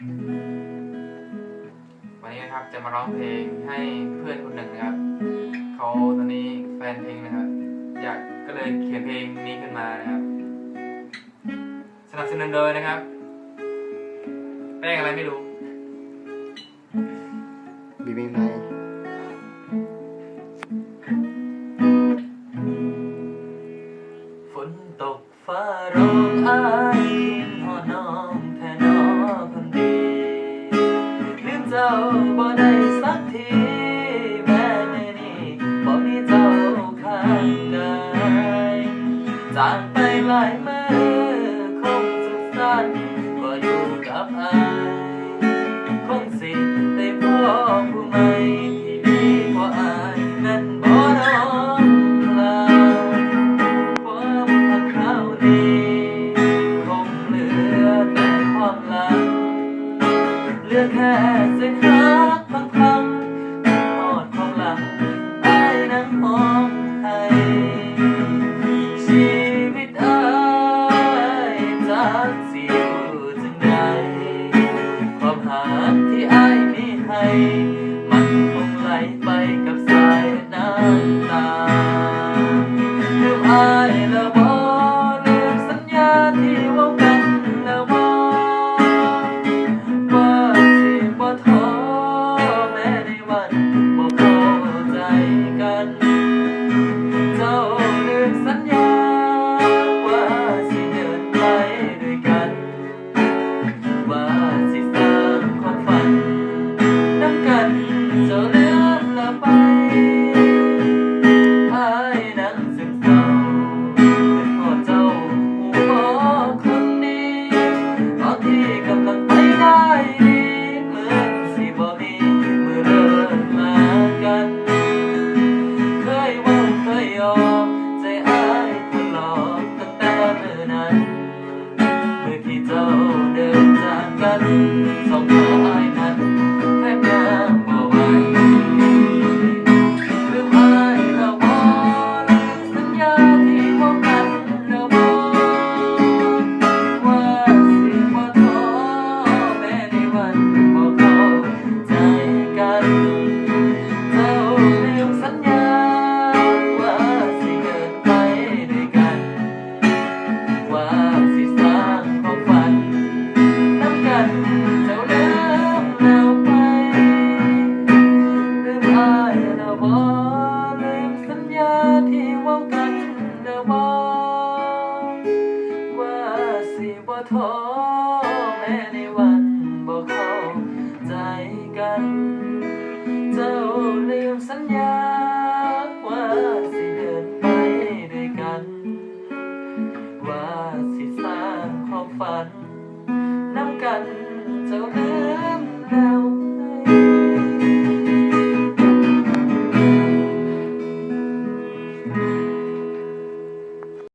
วันนี้นะครับจะมาร้องเพลงให้เพื่อนคนหนึ่งนะครับเขาตอนนี้แฟนเพลงนะครับ อยากก็เลยเขียนเพลงนี้ขึ้นมานะครับ สนับสนุนโดยนะครับแป้งอะไรไม่รู้บีบีไนฝนตกฟ้าร้องอายหอน้อง เจ้าบ่ได้สักทีแม้มือนี้บ่มีเจ้าข้างกายจากไปหลายมือคงสุดสั้นบ่อยู่กับอายคงสิได้พ่อผู้ใหม่ อแค่เสียงรักพังพังทอดความหลังไอ้นั่งมองไทยชีวิตอ้ยจากสิอยู่จังใดความหักที่ไอ้มีให้มัน จ ขอแม้ในวันบอกเข้าใจกัน เจ้าลืมสัญญาว่าสิเดินไปด้วยกัน ว่าสิสร้างความฝันน้ำกันเจ้าลื